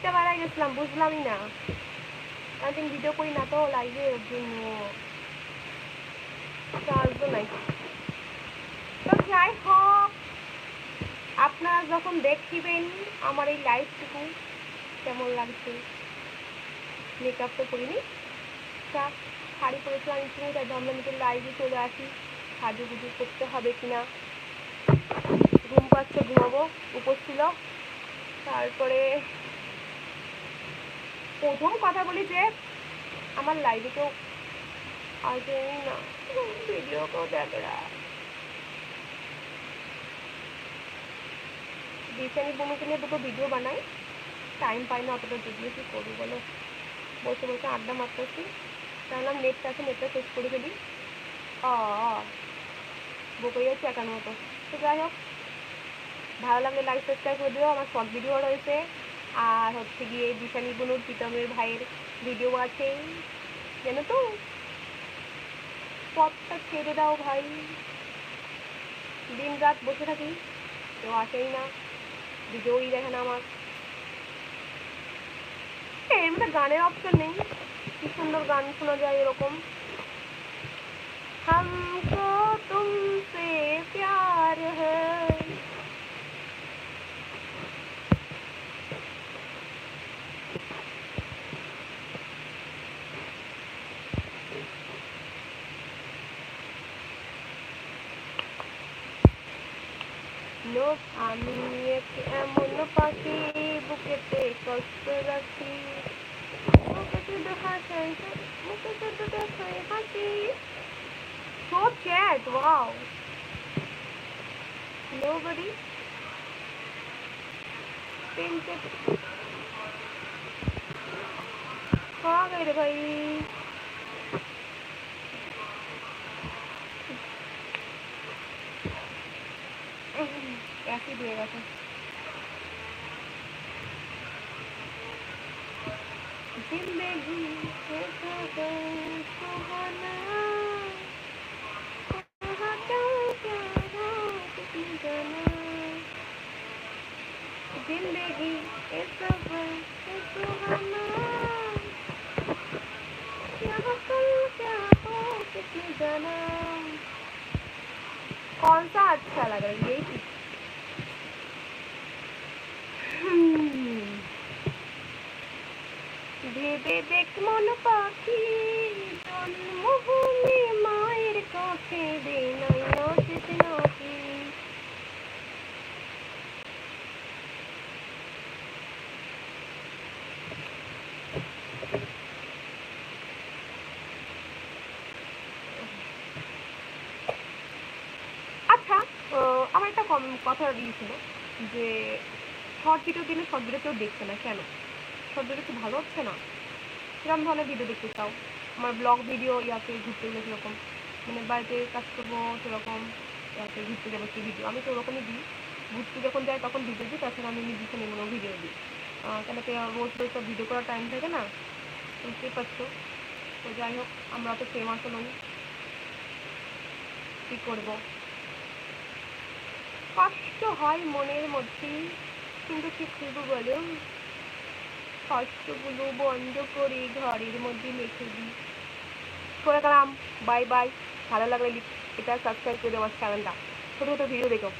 ঘুরতে বেড়াই গেছিলাম, বুঝলামই না। একদিন ভিডিও করি না তো লাইভে ওর জন্য। চার্জও নাই। তো যাই হোক, আপনারা যখন দেখবেন আমার এই লাইভটুকু কেমন লাগছে? মেকআপ তো করিনি। তা, শাড়ি পরেছিলাম ইচ্ছে তাই ভাবলাম একটু লাইভে চলে আসি। সাজুগুজু করতে হবে কিনা। ঘুম পাচ্ছে, ঘুমাবো উপোস ছিল তারপরে প্রথম কথা বলি যে, আমার লাইভে কেউ আসেনি না। ভিডিও কেউ দেখে না বিছানি ভূমিকে নিয়ে দুটো ভিডিও বানাই। টাইম পাই না অতটা যদিও কি করব বলো? বসে বসে আড্ডা মারতেছি। তাহলে নেটটা আছে নেটটা শেষ করে ফেলি। বকে যাচ্ছে একার মতো। তো যাই হোক, ভালো লাগলে লাইক সাবস্ক্রাইব করে দিও। আমার শর্ট ভিডিও রয়েছে। আর হচ্ছে গিয়ে দিশানি বুনুর প্রীতমের ভাইয়ের ভিডিও আছে। যেন তো? পথটা ছেড়ে দাও ভাই। দিন রাত বসে থাকি কেউ আসেই না। ভিডিওই দেখে না আমার। এর মধ্যে গানের অপশন নেই। কি সুন্দর গান শোনা যায় এরকম। হাম লোক আমি এক এমন পাখি বুকেতে কষ্ট রাখি মুখে শুধু হাসাই মুখে শুধু দেখাই হাসি So chat, wow. Nobody. Painted. कहाँ गए रे काट दिएगा तो ज़िंदगी ज़िंदगी क्या क्या हो कौन सा अच्छा लग रहा है? কথা দিয়েছিল যে শর্ট ভিডিও দিলে শর্ট ভিডিও কেউ দেখছে না, কেন? শর্ট ভিডিও কি ভালো হচ্ছে না? কিরম ধরনের ভিডিও দেখতে চাও? আমার ব্লগ ভিডিও ইয়াতে ঘুরতে গেলে সেরকম মানে বাড়িতে কাজ করব সেরকম, ইয়াতে ঘুরতে যাব সেই ভিডিও আমি তো ওরকমই দিই। ঘুরতে যখন যাই তখন ভিডিও দিই, তাছাড়া আমি নিজে কোনো ভিডিও দিই। কেন কি রোজ রোজ তো ভিডিও করার টাইম থাকে না? বুঝতেই পারছ? তো যাই হোক, আমরা তো ফেমাসও নই কী করব? কষ্ট হয় মনের মধ্যে কিন্তু কি করব বলো কষ্টগুলো বন্ধ করে ঘরের মধ্যে লিখে দিই। করে গেলাম বাই বাই ভালো লাগলে এটা সাবস্ক্রাইব করে দেওয়ার চ্যানেলটা ছোটো ছোটো ভিডিও দেখো।